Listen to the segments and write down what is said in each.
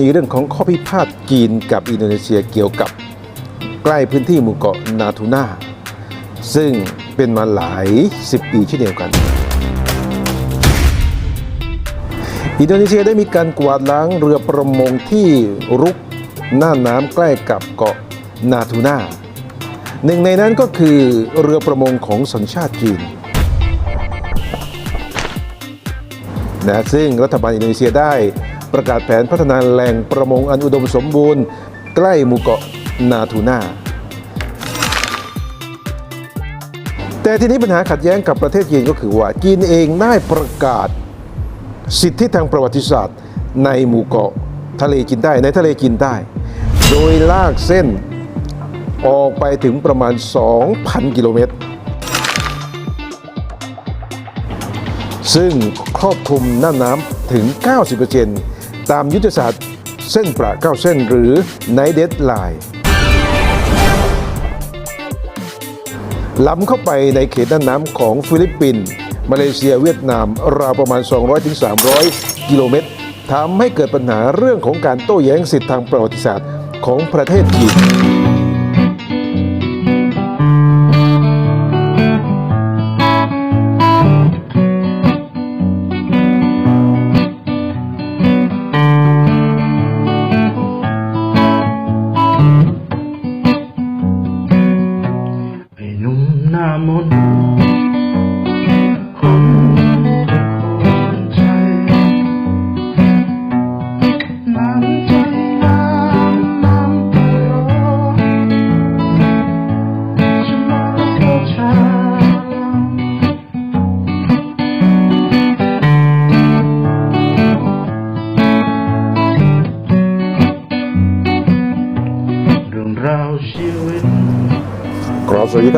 ณีเรื่องของข้อพิพาทจีนกับอินโดนีเซียเกี่ยวกับใกล้พื้นที่หมู่เกาะนาทูน่าซึ่งเป็นมาหลายสิบปีเช่นเดียวกัน อินโดนีเซียได้มีการกวาดล้างเรือประมงที่รุกหน้าน้ำใกล้กับเกาะนาทูน่าหนึ่งในนั้นก็คือเรือประมงของสัญชาติจีนนะซึ่งรัฐบาลอินโดนีเซียได้ ประกาศแผนพัฒนาแหล่งประมงอันอุดมสมบูรณ์ ใกล้หมู่เกาะนาทูน่าแต่ทีนี้ปัญหาขัดแย้งกับประเทศจีนก็คือว่า จีนเองได้ประกาศสิทธิทางประวัติศาสตร์ ในหมู่เกาะทะเลจีนใต้ในทะเลจีนใต้ โดยลากเส้นออกไปถึงประมาณ 2,000 กิโลเมตร ซึ่งครอบคลุมหน้าน้ำถึง 90% ตามยุทธศาสตร์เส้นประเก้าเส้นหรือ Night Deadline ล้ำเข้าไปในเขตด้านน้ำของฟิลิปปินส์มาเลเซียเวียดนามราวประมาณ 200-300 กิโลเมตรทำให้เกิดปัญหาเรื่องของการโต้แย้งสิทธิทางประวัติศาสตร์ของประเทศจีน ห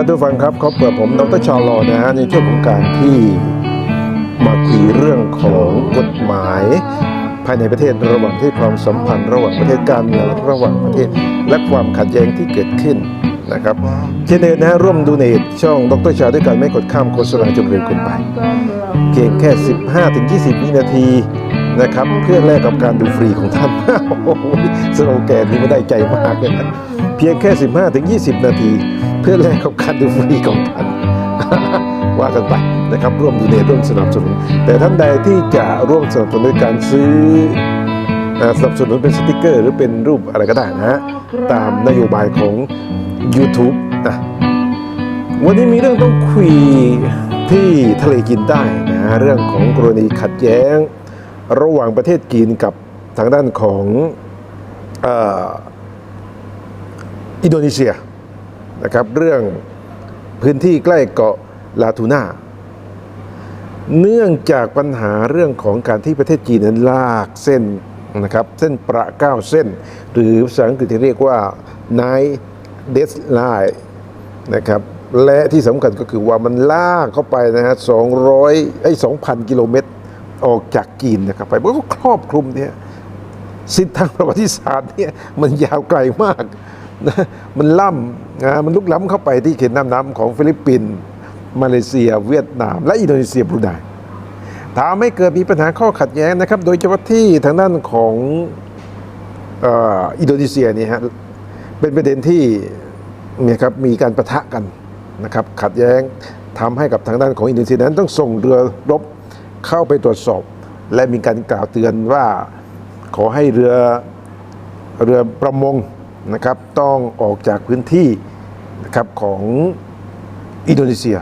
กรอบสวัสดีครับทุกฟังครับเขาเปิดผมดรชาลอนะฮะในช่วงของการที่มาคุยเรื่องของกฎหมาย ภายในประเทศระหว่างที่ความสัมพันธ์ ระหว่างประเทศการเมืองระหว่างประเทศ และความขัดแย้งที่เกิดขึ้นนะครับเช่นเดียวนะฮะร่วมดูในช่องดรชาด้วยกันไม่กดข้ามโฆษณาจนเร็วเกินไป เพียงแค่ 15-20 วินาทีนะครับเพื่อแลกกับการดูฟรีของท่านโอ้โหสโลแกนนี้ไม่ได้ใจมากเลยนะเพียงแค่ 15-20 นาที เพื่อแลกกับการดูฟรีของท่านว่ากันไปนะครับร่วมดูเนร่วมสนับสนุน แต่ท่านใดที่จะร่วมสนับสนุนด้วยการซื้อสนับสนุนเป็นสติกเกอร์ หรือเป็นรูปอะไรก็ได้นะฮะตามนโยบายของ YouTube นะวันนี้มีเรื่องต้องคุยที่ทะเลจีนใต้นะเรื่องของกรณีขัดแย้ง ระหว่างประเทศจีนกับทางด้านของออินโดนีเซีย นะครับเรื่องพื้นที่ใกล้เกาะลาทูน่าเนื่องจากปัญหาเรื่องของการที่ประเทศจีนนั้นลากเส้นนะครับเส้นประเก้าเส้น หรือภาษาอังกฤษที่เรียกว่า Nine Deadline นะครับและที่สำคัญก็คือว่ามันลากเข้าไปนะฮะ200ไอ้2,000กิโลเมตรออกจากจีนนะครับไปมันก็ครอบคลุมเนี่ยสิทธิทางประวัติศาสตร์เนี่ยมันยาวไกลมาก มันล่ำนะมันลุกล้ำเข้าไปที่เขตน้ำน้ำของฟิลิปปินส์มาเลเซีย เวียดนาม และอินโดนีเซียบรูไนทำให้เกิดมีปัญหาข้อขัดแย้งนะครับ โดยเฉพาะที่ทางด้านของอินโดนีเซียเนี่ยฮะเป็นประเด็นที่เนี่ยครับมีการประทะกันนะครับขัดแย้งทำให้กับทางด้านของอินโดนีเซียนั้นต้องส่งเรือรบเข้าไปตรวจสอบ และมีการกล่าวเตือนว่าขอให้เรือเรือประมง นะครับต้องออกจากพื้นที่นะครับของอินโดนีเซีย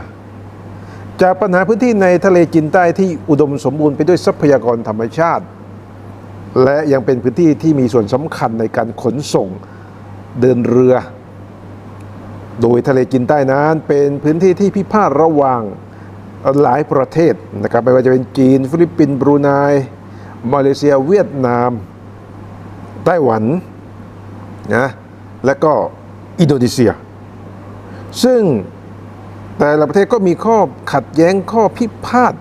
จากปัญหาพื้นที่ในทะเลจีนใต้ที่อุดมสมบูรณ์ไปด้วยทรัพยากรธรรมชาติ และยังเป็นพื้นที่ที่มีส่วนสำคัญในการขนส่งเดินเรือ โดยทะเลจีนใต้นั้นเป็นพื้นที่ที่พิพาทระหว่างหลายประเทศนะครับไม่ว่าจะเป็นจีน ฟิลิปปินส์บรูไนมาเลเซีย เวียดนาม ไต้หวัน นะและก็อินโดนีเซีย ซึ่งแต่ละประเทศก็มีข้อขัดแย้งข้อพิพาท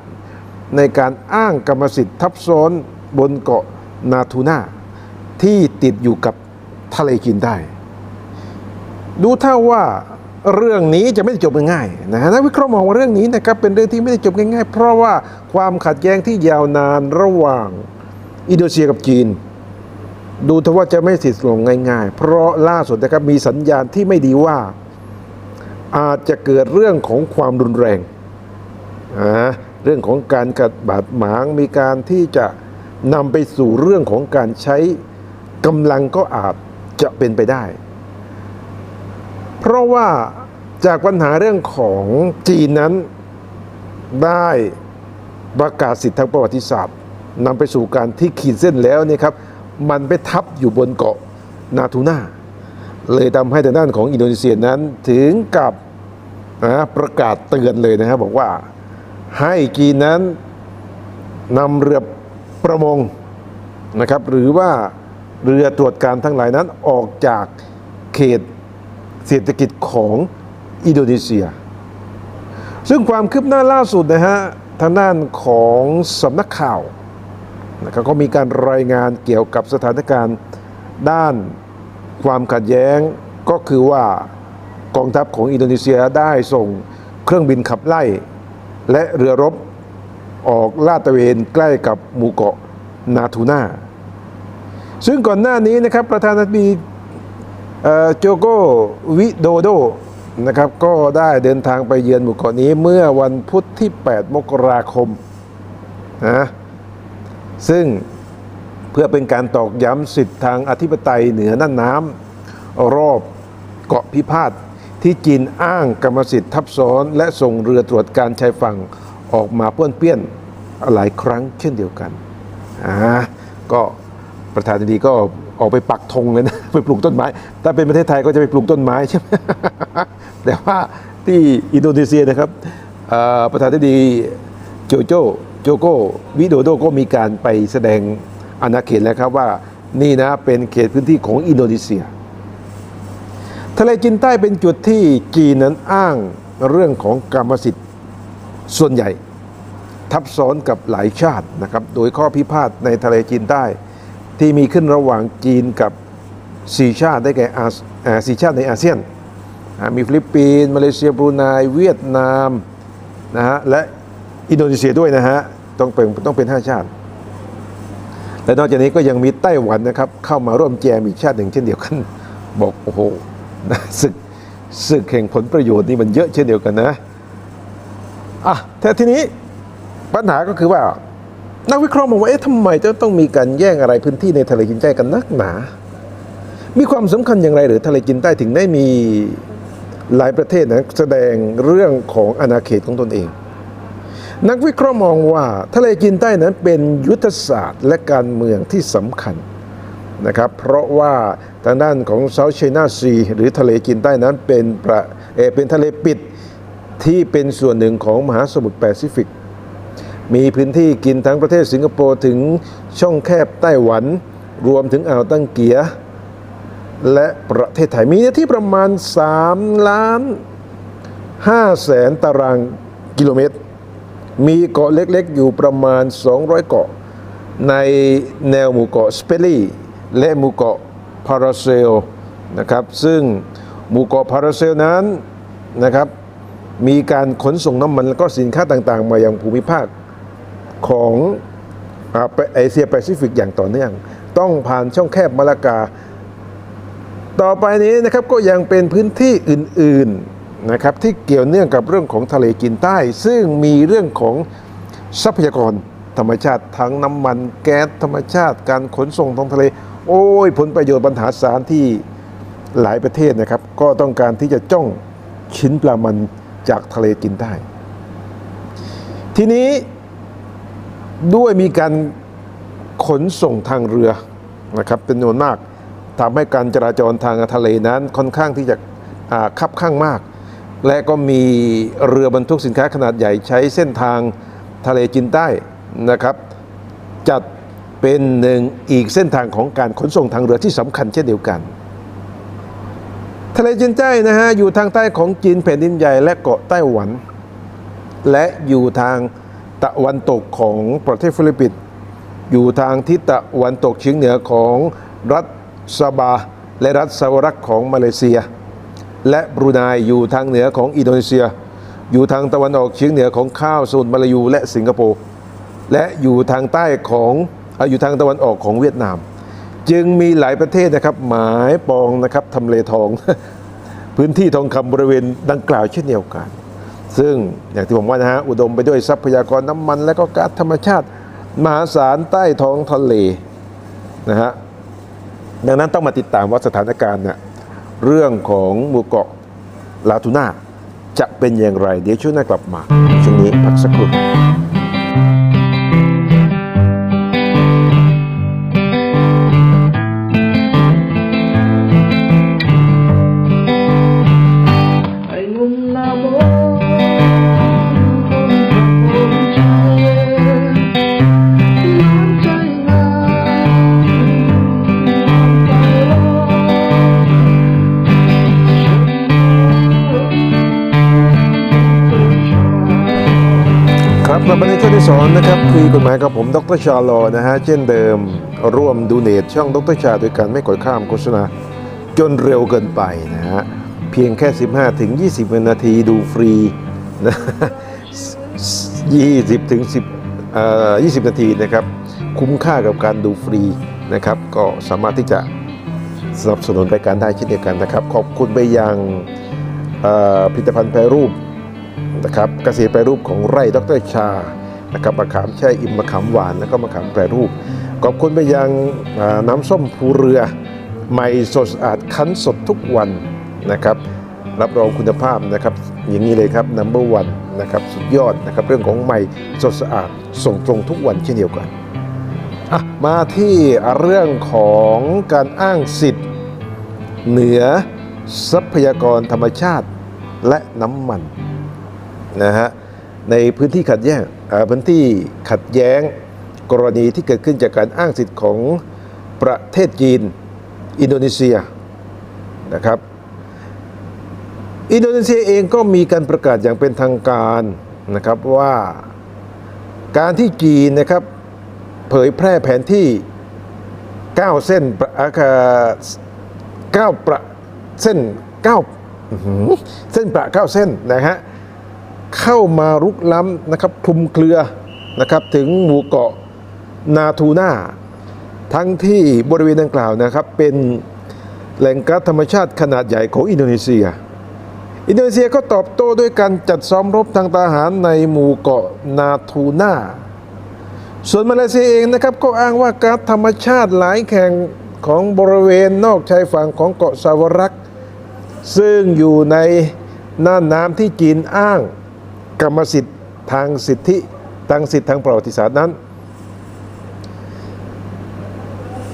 ในการอ้างกรรมสิทธิ์ทับซ้อนบนเกาะนาทูน่าที่ติดอยู่กับทะเลจีนใต้ดูเท่าว่าเรื่องนี้จะไม่ได้จบง่ายๆนะฮะนักวิเคราะห์มองว่าเรื่องนี้นะครับเป็นเรื่องที่ไม่ได้จบง่ายๆ เพราะว่าความขัดแย้งที่ยาวนานระหว่างอินโดนีเซียกับจีน ดูทว่าจะไม่สิ้นลงง่าย ๆ เพราะล่าสุดนะครับมีสัญญาณที่ไม่ดีว่า อาจจะเกิดเรื่องของความรุนแรงเรื่องของการกัดบาดหมางมีการที่จะนำไปสู่เรื่องของการใช้กำลังก็อาจจะเป็นไปได้ เพราะว่าจากปัญหาเรื่องของจีนนั้นได้ประกาศสิทธิทางประวัติศาสตร์นำไปสู่การที่ขีดเส้นแล้วเนี่ยครับ มันไปทับอยู่บนเกาะนาทูน่าเลยทำให้ทางด้านของอินโดนีเซียนั้นถึงกับนะประกาศเตือนเลยนะครับบอกว่าให้จีนนั้นนำเรือประมงนะครับหรือว่าเรือตรวจการทั้งหลายนั้นออกจากเขตเศรษฐกิจของอินโดนีเซีย ซึ่งความคืบหน้าล่าสุดนะฮะทางด้านของสำนักข่าว นะครับก็มีการรายงานเกี่ยวกับสถานการณ์ด้านความขัดแย้งก็คือว่ากองทัพของอินโดนีเซียได้ส่งเครื่องบินขับไล่ และเรือรบออกลาดตระเวนใกล้กับหมู่เกาะนาทูนาซึ่งก่อนหน้านี้นะครับประธานาธิบดีโจโกวิโดโดนะครับก็ได้เดินทางไปเยือนหมู่เกาะนี้เมื่อวันพุธที่ 8 มกราคมนะ ซึ่งเพื่อเป็นการตอกย้ำสิทธิทางอธิปไตยเหนือน่านน้ำรอบเกาะพิพาทที่จีนอ้างกรรมสิทธิ์ทับซ้อน และส่งเรือตรวจการชายฝั่งออกมาป้วนเปี้ยนหลายครั้งเช่นเดียวกันอ่าก็ประธานาธิบดีก็ออกไปปักธงเลยนะ ไปปลูกต้นไม้ ถ้าเป็นประเทศไทยก็จะไปปลูกต้นไม้ใช่ไหมแต่ว่าที่อินโดนีเซียนะครับประธานาธิบดีโจโจ โจโกวิโดโดก็มีการไปแสดงอาณาเขตแล้วครับว่านี่นะเป็นเขตพื้นที่ของอินโดนีเซีย ทะเลจีนใต้เป็นจุดที่จีนนั้นอ้างเรื่องของกรรมสิทธิ์ส่วนใหญ่ ทับซ้อนกับหลายชาตินะครับ โดยข้อพิพาทในทะเลจีนใต้ ที่มีขึ้นระหว่างจีนกับสี่ชาติได้แก่สี่ชาติในอาเซียน มีฟิลิปปินส์มาเลเซียบรูไนเวียดนามนะฮะและ อินโดนีเซียด้วยนะฮะต้องเป็นต้องเป็นห้าชาติ และนอกจากนี้ก็ยังมีไต้หวันนะครับ เข้ามาร่วมแจมอีกชาติหนึ่งเช่นเดียวกัน บอกโอ้โหนะศึกศึกแห่งผลประโยชน์นี่มันเยอะเช่นเดียวกันนะอะแต่ทีนี้ปัญหาก็คือว่า นักวิเคราะห์มองว่าเอ๊ะทำไมจะต้องมีการแย่งอะไรพื้นที่ในทะเลจีนใต้กันนักหนา มีความสำคัญอย่างไรหรือทะเลจีนใต้ถึงได้มีหลายประเทศนะแสดงเรื่องของอาณาเขตของตนเอง นักวิเคราะห์มองว่าทะเลจีนใต้นั้นเป็นยุทธศาสตร์และการเมืองที่สำคัญนะครับเพราะว่าทางด้านของ South China Sea หรือทะเลจีนใต้นั้นเป็นประเอ่อเป็นทะเลปิดที่เป็นส่วนหนึ่งของมหาสมุทรแปซิฟิก มีพื้นที่กินทั้งประเทศสิงคโปร์ถึงช่องแคบไต้หวัน รวมถึงอ่าวตั้งเกีย และประเทศไทยมีเนื้อที่ประมาณ 3 ล้าน5แสนตารางกิโลเมตร มีเกาะเล็กๆ อยู่ประมาณ 200 เกาะ ในแนวหมู่เกาะสเปรี่และหมู่เกาะพาราเซลนะครับ ซึ่งหมู่เกาะพาราเซลนั้นนะครับ มีการขนส่งน้ำมันและก็สินค้าต่างๆ มายังภูมิภาคของอาเอเชียแปซิฟิกอย่างต่อเนื่อง ต้องผ่านช่องแคบมาลากา ต่อไปนี้นะครับก็ยังเป็นพื้นที่อื่นๆ นะครับที่เกี่ยวเนื่องกับเรื่องของทะเลจีนใต้ ซึ่งมีเรื่องของทรัพยากรธรรมชาติทั้งน้ำมันแก๊สธรรมชาติการขนส่งทางทะเล โอ้ยผลประโยชน์ปัญหาศาลที่หลายประเทศนะครับ ก็ต้องการที่จะจ้องชิ้นปลามันจากทะเลจีนใต้ทีนี้ด้วยมีการขนส่งทางเรือนะครับเป็นจำนวนมากทำให้การจราจรทางทะเลนั้นค่อนข้างที่จะคับข้างมาก และก็มีเรือบรรทุกสินค้าขนาดใหญ่ใช้เส้นทางทะเลจีนใต้นะครับ จัดเป็นหนึ่งอีกเส้นทางของการขนส่งทางเรือที่สำคัญเช่นเดียวกัน ทะเลจีนใต้นะฮะอยู่ทางใต้ของจีนแผ่นดินใหญ่และเกาะไต้หวัน และอยู่ทางตะวันตกของประเทศฟิลิปปินส์อยู่ทางทิศตะวันตกเฉียงเหนือของรัฐซาบา และรัฐซาวรักของมาเลเซีย และบรูไนอยู่ทางเหนือของอินโดนีเซีย อยู่ทางตะวันออกเฉียงเหนือของข้าวโซนมาลายูและสิงคโปร์และอยู่ทางใต้ของอะอยู่ทางตะวันออกของเวียดนาม จึงมีหลายประเทศนะครับ หมายปองนะครับทำเลทอง พื้นที่ทองคำบริเวณดังกล่าวเช่นเดียวกัน ซึ่งอย่างที่ผมว่านะฮะอุดมไปด้วยทรัพยากรน้ำมัน และก็ก๊าซธรรมชาติ มหาศาลใต้ท้องทะเลนะฮะดังนั้นต้องมาติดตามว่าสถานการณ์เนี่ย เรื่องของหมู่เกาะลาทูน่าจะเป็นอย่างไร เดี๋ยวช่วงหน้ากลับมาช่วงนี้พักสักครู่ ที่สองนะครับคุยกฎหมายกับผมดรชาลอนะฮะเช่นเดิมร่วมดูเนตช่องดรชาด้วยกันไม่กดข้ามโฆษณาจนเร็วเกินไปนะฮะเพียงแค่ 15ถึง20 นาทีดูฟรีนะ20ถึง10เอ่อ20 นาทีนะครับคุ้มค่ากับการดูฟรีนะครับก็สามารถที่จะสนับสนุนรายการได้เช่นเดียวกันนะครับ ขอบคุณไปยังอ่อผลิตภัณฑ์แปรรูปนะครับเกษตรแปรรูปของไร่ดรชา นะครับมะขามแช่อิ่มมะขามหวานแล้วก็มะขามแปรรูป ขอบคุณไปยังน้ำส้มภูเรือ ใหม่สดสะอาดคั้นสดทุกวันนะครับ รับรองคุณภาพนะครับอย่างนี้เลยครับ number one นะครับสุดยอดนะครับเรื่องของใหม่สดสะอาดส่งตรงทุกวันเช่นเดียวกันมาที่เรื่องของการอ้างสิทธิ์ เหนือทรัพยากรธรรมชาติและน้ำมันนะฮะ ในพื้นที่ขัดแย้งพื้นที่ขัดแย้งกรณีที่เกิดขึ้นจากการอ้างสิทธิ์ของประเทศจีน อินโดนีเซียนะครับ อินโดนีเซียเองก็มีการประกาศอย่างเป็นทางการนะครับว่าการที่จีนนะครับเผยแพร่แผนที่ 9 เส้นประอ่าเก้าประเส้น9อื้อหือเส้นประ 9 เส้นนะฮะ เข้ามารุกล้ำนะครับคลุมเครือนะครับถึงหมู่เกาะนาทูน่าทั้งที่บริเวณดังกล่าวนะครับเป็นแหล่งก๊าซธรรมชาติขนาดใหญ่ของอินโดนีเซีย อินโดนีเซียก็ตอบโต้ด้วยการจัดซ้อมรบทางทหารในหมู่เกาะนาทูน่าส่วนมาเลเซียเองนะครับก็อ้างว่าก๊าซธรรมชาติหลายแห่งของบริเวณนอกชายฝั่งของเกาะซาวรัก ซึ่งอยู่ในน่านน้ำที่จีนอ้าง กรรมสิทธิ์ทางสิทธิทางสิทธิทางประวัติศาสตร์นั้น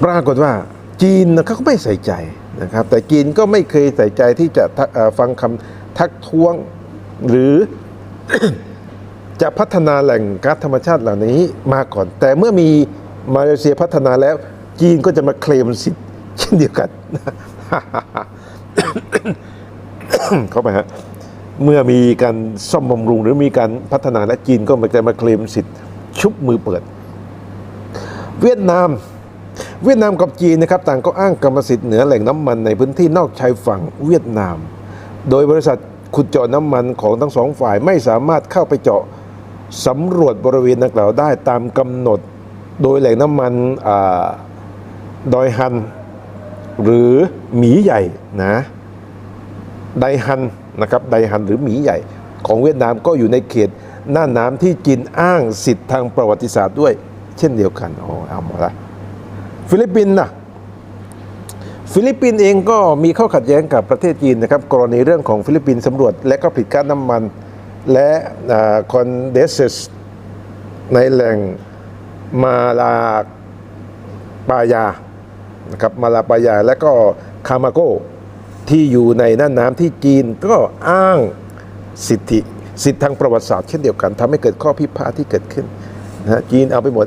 ปรากฏว่าจีนเขาก็ไม่ใส่ใจนะครับ แต่จีนก็ไม่เคยใส่ใจที่จะฟังคำทักท้วงหรือจะพัฒนาแหล่งก๊าซธรรมชาติเหล่านี้มาก่อน แต่เมื่อมีมาเลเซียพัฒนาแล้ว จีนก็จะมาเคลมสิทธิ์เช่นเดียวกันเข้าไปฮะ เมื่อมีการซ่อมบำรุง หรือมีการพัฒนาและจีนก็มาจะมาเคลมสิทธิ์ชุบมือเปิด เวียดนาม เวียดนามกับจีนนะครับต่างก็อ้างกรรมสิทธิ์เหนือแหล่งน้ำมันในพื้นที่นอกชายฝั่งเวียดนาม โดยบริษัทขุดเจาะน้ำมันของทั้งสองฝ่ายไม่สามารถเข้าไปเจาะสำรวจบริเวณดังกล่าวได้ตามกำหนด โดยแหล่งน้ำมันอดอยฮัน หรือหมีใหญ่นะไดฮัน นะครับไดฮันหรือหมีใหญ่ของเวียดนามก็อยู่ในเขตหน้าน้ำที่จีนอ้างสิทธิ์ทางประวัติศาสตร์ด้วย เช่นเดียวกันอ๋อเอาหมดละฟิลิปปินส์นะฟิลิปปินส์เองก็มีข้อขัดแย้งกับประเทศจีนนะครับกรณีเรื่องของฟิลิปปินส์สำรวจ และก็ผลิตก๊าซน้ำมัน และคอนเดสเซสในแหล่งมาลาปายานะครับมาลาปายาและก็คามาโก ที่อยู่ในน่านน้ำที่จีนก็อ้างสิทธิสิทธิทางประวัติศาสตร์เช่นเดียวกันทำให้เกิดข้อพิพาทที่เกิดขึ้นนะจีนเอาไปหมด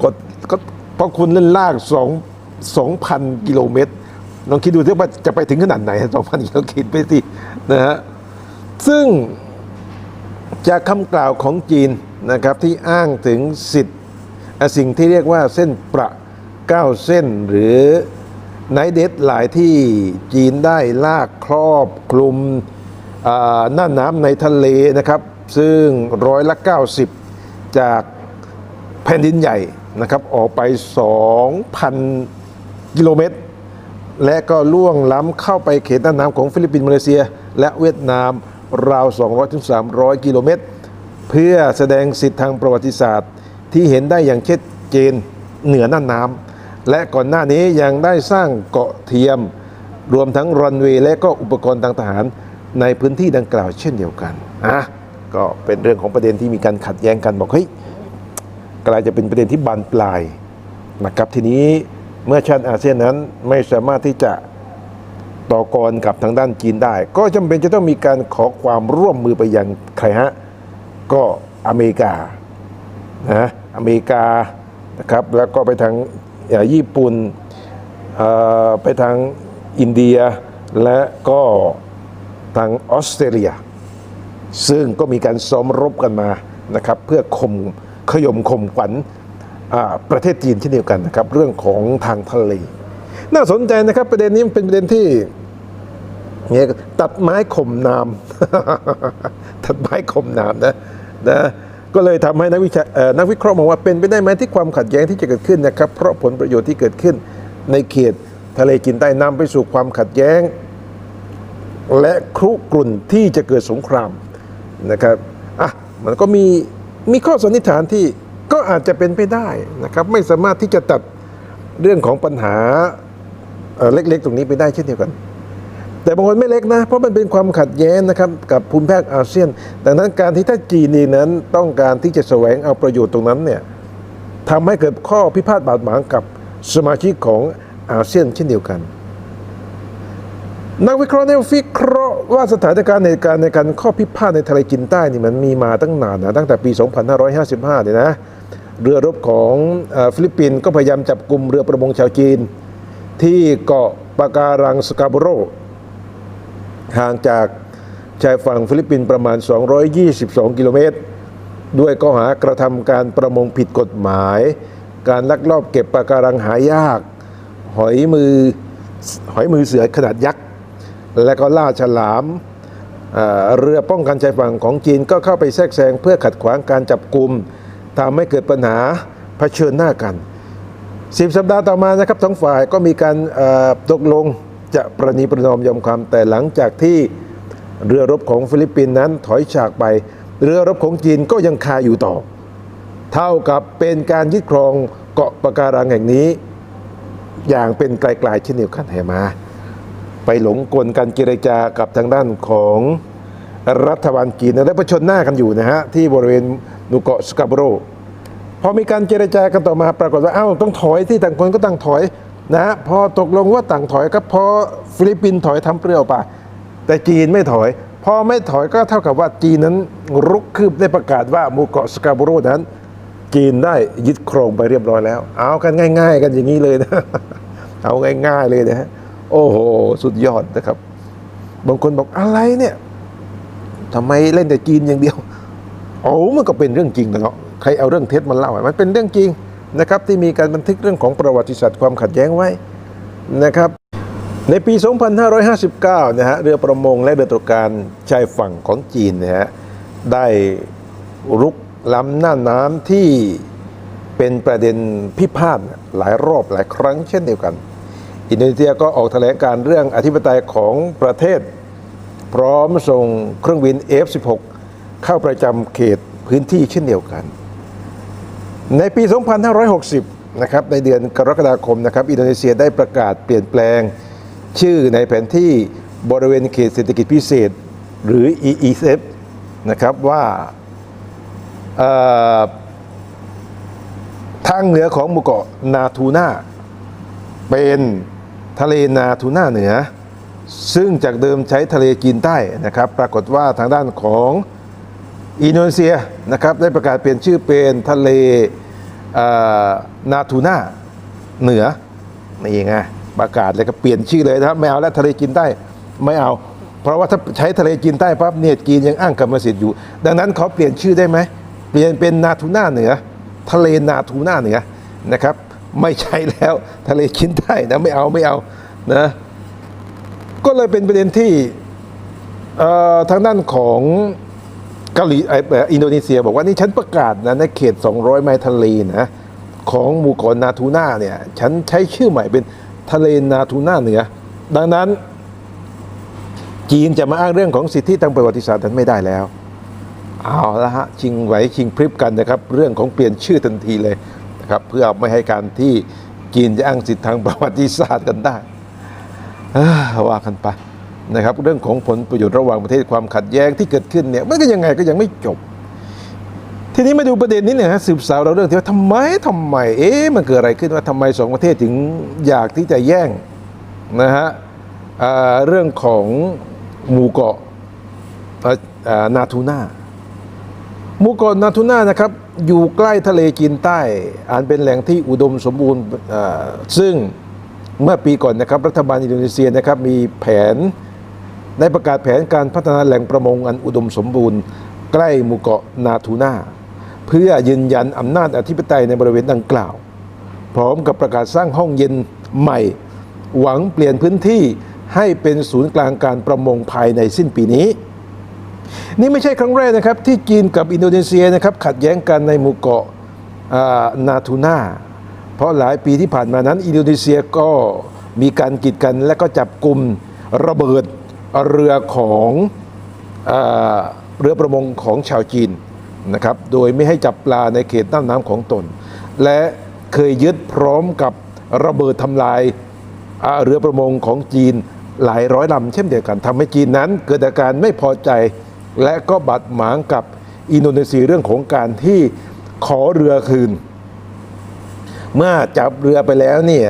ก็ก็เพราะคุณเล่นลากสองสองพันกิโลเมตรลองคิดดูสิว่าจะไปถึงขนาดไหนสองพันกิโลคิดไปสินะฮะซึ่งจากคำกล่าวของจีนนะครับที่อ้างถึงสิทธิ์สิ่งที่เรียกว่าเส้นประเก้าเส้นหรือ ไนเดทหลายที่จีนได้ลากครอบคลุมอ่าหน้าน้ำในทะเลนะครับ ซึ่งร้อยละ 90 จากแผ่นดินใหญ่นะครับ ออกไป 2,000 กิโลเมตร และก็ล่วงล้ำเข้าไปเขตน่านน้ำของฟิลิปปินส์มาเลเซีย และเวียดนามราว 200-300 กิโลเมตร เพื่อแสดงสิทธิทางประวัติศาสตร์ที่เห็นได้อย่างชัดเจนเหนือน่านน้ำ และก่อนหน้านี้ยังได้สร้างเกาะเทียม รวมทั้งรันเวย์และก็อุปกรณ์ทางทหารในพื้นที่ดังกล่าวเช่นเดียวกันอะก็เป็นเรื่องของประเด็นที่มีการขัดแย้งกันบอกเฮ้ยกลายจะเป็นประเด็นที่บานปลายนะครับทีนี้เมื่อชาติอาเซียนนั้นไม่สามารถที่จะต่อกรกับทางด้านจีนได้ ก็จำเป็นจะต้องมีการขอความร่วมมือไปยังใครฮะก็อเมริกานะอเมริกานะครับแล้วก็ไปทาง ญี่ปุ่นไปทางอินเดียและก็ทางออสเตรเลีย ซึ่งก็มีการซ้อมรบกันมานะครับเพื่อข่มขยมข่มขวัญประเทศจีนเช่นเดียวกันนะครับเรื่องของทางทะเล น่าสนใจนะครับประเด็นนี้มันเป็นประเด็นที่เนี่ยตัดไม้ข่มน้ำตัดไม้ข่มน้ำนะนะ ก็เลยทำให้นักวิชาเอ่อนักวิเคราะห์มองว่าเป็นไปได้ไหมที่ความขัดแย้งที่จะเกิดขึ้นนะครับเพราะผลประโยชน์ที่เกิดขึ้นในเขตทะเลจีนใต้นำไปสู่ความขัดแย้ง และครุกรุ่นที่จะเกิดสงครามนะครับอะมันก็มีมีข้อสันนิษฐานที่ก็อาจจะเป็นไปได้นะครับไม่สามารถที่จะตัดเรื่องของปัญหาเอ่อเล็กๆ ตรงนี้ไปได้เช่นเดียวกัน แต่บางคนไม่เล็กนะ เพราะมันเป็นความขัดแย้งนะครับกับภูมิภาคอาเซียน ดังนั้นการที่ถ้าจีนเองนั้นต้องการที่จะแสวงเอาประโยชน์ตรงนั้นเนี่ยทำให้เกิดข้อพิพาทบาดหมางกับสมาชิกของอาเซียนเช่นเดียวกัน นักวิเคราะห์เนี่ยวิเคราะห์ว่าสถานการณ์ในการในการข้อพิพาทในทะเลจีนใต้นี่มันมีมาตั้งนานนะตั้งแต่ปี 2555เนี่ยนะเรือรบของอฟิลิปปินส์ก็พยายามจับกลุ่มเรือประมงชาวจีน ที่เกาะปะการังสกาโบโร ห่างจากชายฝั่งฟิลิปปินส์ประมาณ 222 กิโลเมตร ด้วยข้อหากระทำการประมงผิดกฎหมาย การลักลอบเก็บปะการังหายาก หอยมือหอยมือเสือขนาดยักษ์ และก็ล่าฉลามเรือป้องกันชายฝั่งของจีนก็เข้าไปแทรกแซงเพื่อขัดขวางการจับกลุ่มทำให้เกิดปัญหาเผชิญหน้ากันสิบสัปดาห์ต่อมานะครับทั้งฝ่ายก็มีการตกลง จะประนีประนอมยอมความแต่หลังจากที่เรือรบของฟิลิปปินส์นั้นถอยฉากไป เรือรบของจีนก็ยังคาอยู่ต่อ เท่ากับเป็นการยึดครองเกาะปะการังแห่งนี้ อย่างเป็นไกลๆเช่นเดียวกันเห็นไหมา ไปหลงกลการเจรจากับทางด้านของรัฐบาลจีนและประชนหน้ากันอยู่นะฮะ ที่บริเวณหนูเกาะสกาโบโรพอมีการเจรจากันต่อมาปรากฏว่าอ้าวต้องถอยที่ต่างคนก็ต่างถอย นะพอตกลงว่าต่างถอยก็พอฟิลิปปินส์ถอยทำเปรี้ยวไป แต่จีนไม่ถอย พอไม่ถอยก็เท่ากับว่าจีนนั้นรุกคืบได้ประกาศว่าหมู่เกาะสกาโบโรนั้น จีนได้ยึดครองไปเรียบร้อยแล้ว เอากันง่าย ๆ กันอย่างนี้เลยนะ เอาง่าย ๆเลยนะฮะโอ้โห สุดยอดนะครับ บางคนบอกอะไรเนี่ยทำไมเล่นแต่จีนอย่างเดียวโอ้มันก็เป็นเรื่องจริงนะเนาะใครเอาเรื่องเท็จมาเล่ามันเป็นเรื่องจริง นะครับที่มีการบันทึกเรื่องของประวัติศาสตร์ความขัดแย้งไว้นะครับ ในปี 2559 นะฮะเรือประมงและเรือตรการชายฝั่งของจีนนะฮะได้รุกล้ำหน้าน้ำที่เป็นประเด็นพิพาทหลายรอบหลายครั้งเช่นเดียวกัน อินโดนีเซียก็ออกแถลงการเรื่องอธิปไตยของประเทศ พร้อมส่งเครื่องบิน F-16 เข้าประจำเขตพื้นที่เช่นเดียวกัน ในปี 2560 นะครับ ในเดือนกรกฎาคมนะครับ อินโดนีเซียได้ประกาศเปลี่ยนแปลง ชื่อในแผนที่บริเวณเขตเศรษฐกิจพิเศษ หรือ EEZ นะครับว่าทางเหนือของหมู่เกาะนาทูน่าเป็นทะเลนาทูน่าเหนือ ซึ่งจากเดิมใช้ทะเลจีนใต้นะครับ ปรากฏว่าทางด้านของ อินโดนีเซียนะครับได้ประกาศเปลี่ยนชื่อเป็นทะเลนาทูน่าเหนือนี่ไงประกาศเลยก็เปลี่ยนชื่อเลยนะครับไม่เอาแล้วทะเลจีนใต้ไม่เอา เพราะว่าถ้าใช้ทะเลจีนใต้ปั๊บเนี่ยจีนยังอ้างกรรมสิทธิ์อยู่ ดังนั้นเขาเปลี่ยนชื่อได้ไหมเปลี่ยนเป็นนาทูน่าเหนือ ทะเลนาทูน่าเหนือนะครับไม่ใช่แล้วทะเลจีนใต้นะไม่เอาไม่เอานะก็เลยเป็นประเด็นที่ทางด้านของ เกาหลีอินโดนีเซียบอกว่านี่ฉันประกาศนะในเขต 200 ไมล์ทะเลนะของหมู่เกาะนาทูน่าเนี่ยฉันใช้ชื่อใหม่เป็นทะเลนาทูน่าเหนือ ดังนั้น จีนจะมาอ้างเรื่องของสิทธิทางประวัติศาสตร์นั้นไม่ได้แล้ว เอาละฮะ ชิงไหวชิงพริบกันนะครับ เรื่องของเปลี่ยนชื่อทันทีเลยนะครับ เพื่อไม่ให้การที่จีนจะอ้างสิทธิทางประวัติศาสตร์กันได้ว่ากันไป นะครับเรื่องของผลประโยชน์ระหว่างประเทศความขัดแย้งที่เกิดขึ้นเนี่ยมันก็ยังไงก็ยังไม่จบ ทีนี้มาดูประเด็นนี้เนี่ยฮะสืบสาวเราเรื่องที่ว่าทำไมทำไมเอ๊ะมันเกิดอะไรขึ้นว่าทำไมสองประเทศถึงอยากที่จะแย่งนะฮะเรื่องของหมู่เกาะนาทูน่าหมู่เกาะนาทูน่านะครับอยู่ใกล้ทะเลจีนใต้อันเป็นแหล่งที่อุดมสมบูรณ์ซึ่งเมื่อปีก่อนนะครับรัฐบาลอินโดนีเซียนะครับมีแผน ได้ประกาศแผนการพัฒนาแหล่งประมงอันอุดมสมบูรณ์ ใกล้หมู่เกาะนาทูนาเพื่อยืนยันอำนาจอธิปไตยในบริเวณดังกล่าว พร้อมกับประกาศสร้างห้องเย็นใหม่ หวังเปลี่ยนพื้นที่ให้เป็นศูนย์กลางการประมงภายในสิ้นปีนี้ นี่ไม่ใช่ครั้งแรกนะครับ ที่จีนกับอินโดนีเซียนะครับขัดแย้งกันในหมู่เกาะนาทูนาเพราะหลายปีที่ผ่านมานั้น อินโดนีเซียก็มีการกีดกันและก็จับกลุ่มระเบิด เรือของอเรือประมงของชาวจีนนะครับ โดยไม่ให้จับปลาในเขตน่านน้ำของตน และเคยยึดพร้อมกับระเบิดทำลายเรือประมงของจีนหลายร้อยลำเช่นเดียวกันทำให้จีนนั้น เกิดอาการไม่พอใจ และก็บาดหมางกับอินโดนีเซียเรื่องของการที่ขอเรือคืน เมื่อจับเรือไปแล้วเนี่ย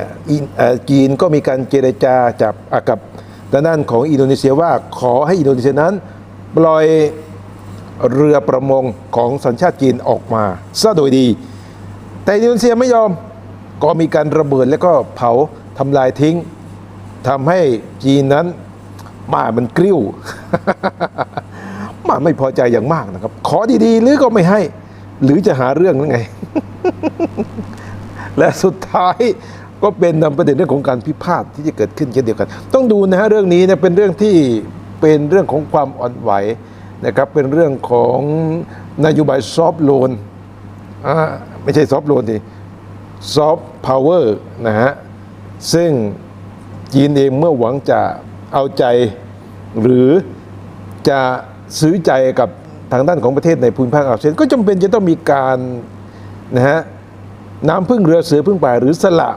จีนก็มีการเจรจาจับกับ ด้านด้านของอินโดนีเซียว่าขอให้อินโดนีเซียนั้นปล่อยเรือประมงของสัญชาติจีนออกมาซะโดยดี แต่อินโดนีเซียไม่ยอมก็มีการระเบิดแล้วก็เผาทำลายทิ้งทำให้จีนนั้นมามันกริ้วมาไม่พอใจอย่างมากนะครับ ขอดีๆ หรือก็ไม่ให้ หรือจะหาเรื่องหรือไง และสุดท้าย ก็เป็นนำประเด็นเรื่องของการพิพาทที่จะเกิดขึ้นเช่นเดียวกัน ต้องดูนะฮะเรื่องนี้เนี่ยเป็นเรื่องที่เป็นเรื่องของความอ่อนไหวนะครับเป็นเรื่องของนโยบายซอฟต์โลนอ่าไม่ใช่ซอฟต์โลนดิซอฟต์พาวเวอร์นะฮะซึ่งจีนเองเมื่อหวังจะเอาใจหรือจะซื้อใจกับทางด้านของประเทศในภูมิภาคอาเซียนก็จำเป็นจะต้องมีการนะฮะน้ำพึ่งเรือเสือพึ่งป่าหรือสละ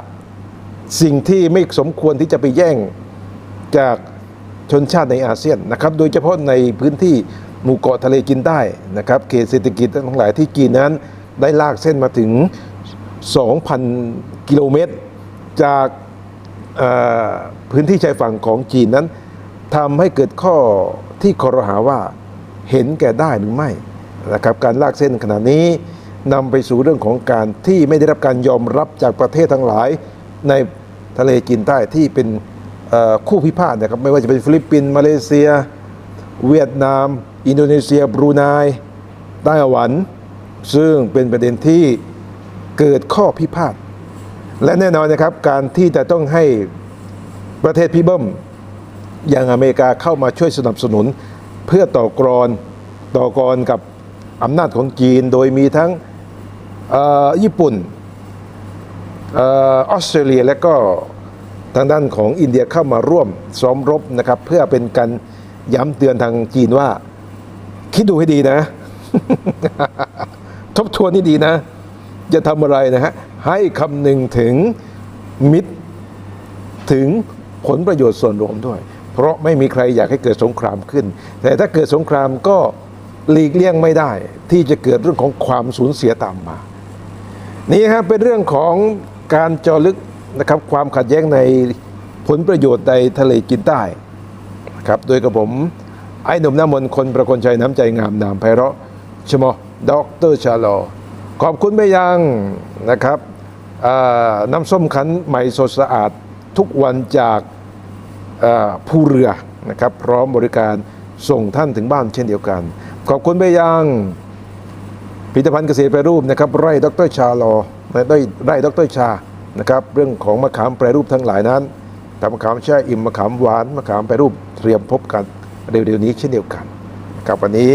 สิ่งที่ไม่สมควรที่จะไปแย่งจากชนชาติในอาเซียนนะครับ โดยเฉพาะในพื้นที่หมู่เกาะทะเลจีนใต้นะครับเขตเศรษฐกิจทั้งหลายที่จีนนั้นได้ลากเส้นมาถึง 2,000 กิโลเมตร จากพื้นที่ชายฝั่งของจีนนั้นทำให้เกิดข้อที่คอรหาว่าเห็นแก่ได้หรือไม่นะครับการลากเส้นขนาดนี้นำไปสู่เรื่องของการที่ไม่ได้รับการยอมรับจากประเทศทั้งหลาย ในทะเลจีนใต้ที่เป็นคู่พิพาทนะครับไม่ว่าจะเป็นฟิลิปปินส์มาเลเซีย เวียดนาม อินโดนีเซีย บรูไนไต้หวัน ซึ่งเป็นประเด็นที่เกิดข้อพิพาทและแน่นอนนะครับการที่จะต้องให้ประเทศพี่เบิ้มอย่างอเมริกาเข้ามาช่วยสนับสนุน เพื่อต่อกรอนต่อกรกับอำนาจของจีนโดยมีทั้งญี่ปุ่น ออสเตรเลียและก็ทางด้านของอินเดียเข้ามาร่วมซ้อมรบนะครับ เพื่อเป็นการย้ำเตือนทางจีนว่า คิดดูให้ดีนะ ทบทวนให้ดีนะ จะทำอะไรนะฮะ ให้คำนึงถึงมิตรถึงผลประโยชน์ส่วนรวมด้วย เพราะไม่มีใครอยากให้เกิดสงครามขึ้น แต่ถ้าเกิดสงครามก็หลีกเลี่ยงไม่ได้ ที่จะเกิดเรื่องของความสูญเสียตามมา นี่ครับเป็นเรื่องของ การเจาะลึกนะครับความขัดแย้งในผลประโยชน์ในทะเลจีนใต้นะครับโดยกับผมไอ้หนุ่มหน้ำมนคนประคนชัยน้ำใจงามนามไพเราะชมอดอกเตอร์ชาลอ ขอบคุณไปยังนะครับน้ำส้มคั้นใหม่สดสะอาดทุกวันจากผู้เรือนะครับพร้อมบริการส่งท่านถึงบ้านเช่นเดียวกัน ขอบคุณไปยังผลิตภัณฑ์เกษตรแปรรูปนะครับไร่ดรชาลอแล ไร่ไร่ดรชานะครับเรื่องของมะขามแปรรูปทั้งหลายนั้นทำมะขามแช่อิ่มมะขามหวานมะขามแปรรูปเตรียมพบกันเร็วๆนี้เช่นเดียวกันกับวันนี้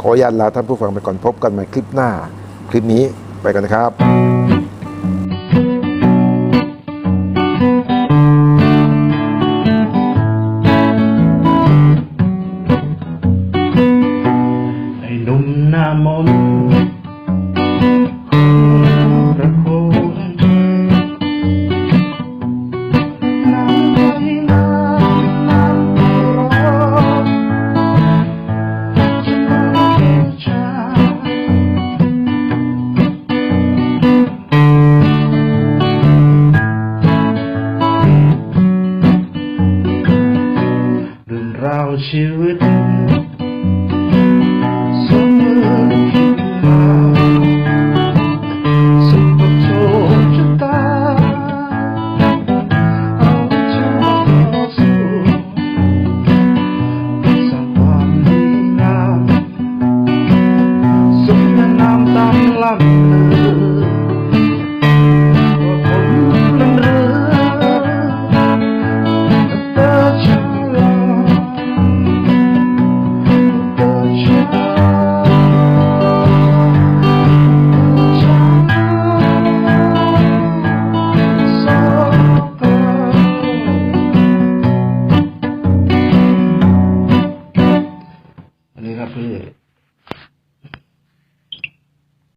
ขออนุญาตลาท่านผู้ฟังไปก่อนพบกันใหม่คลิปหน้า คลิปนี้ไปกันนะครับ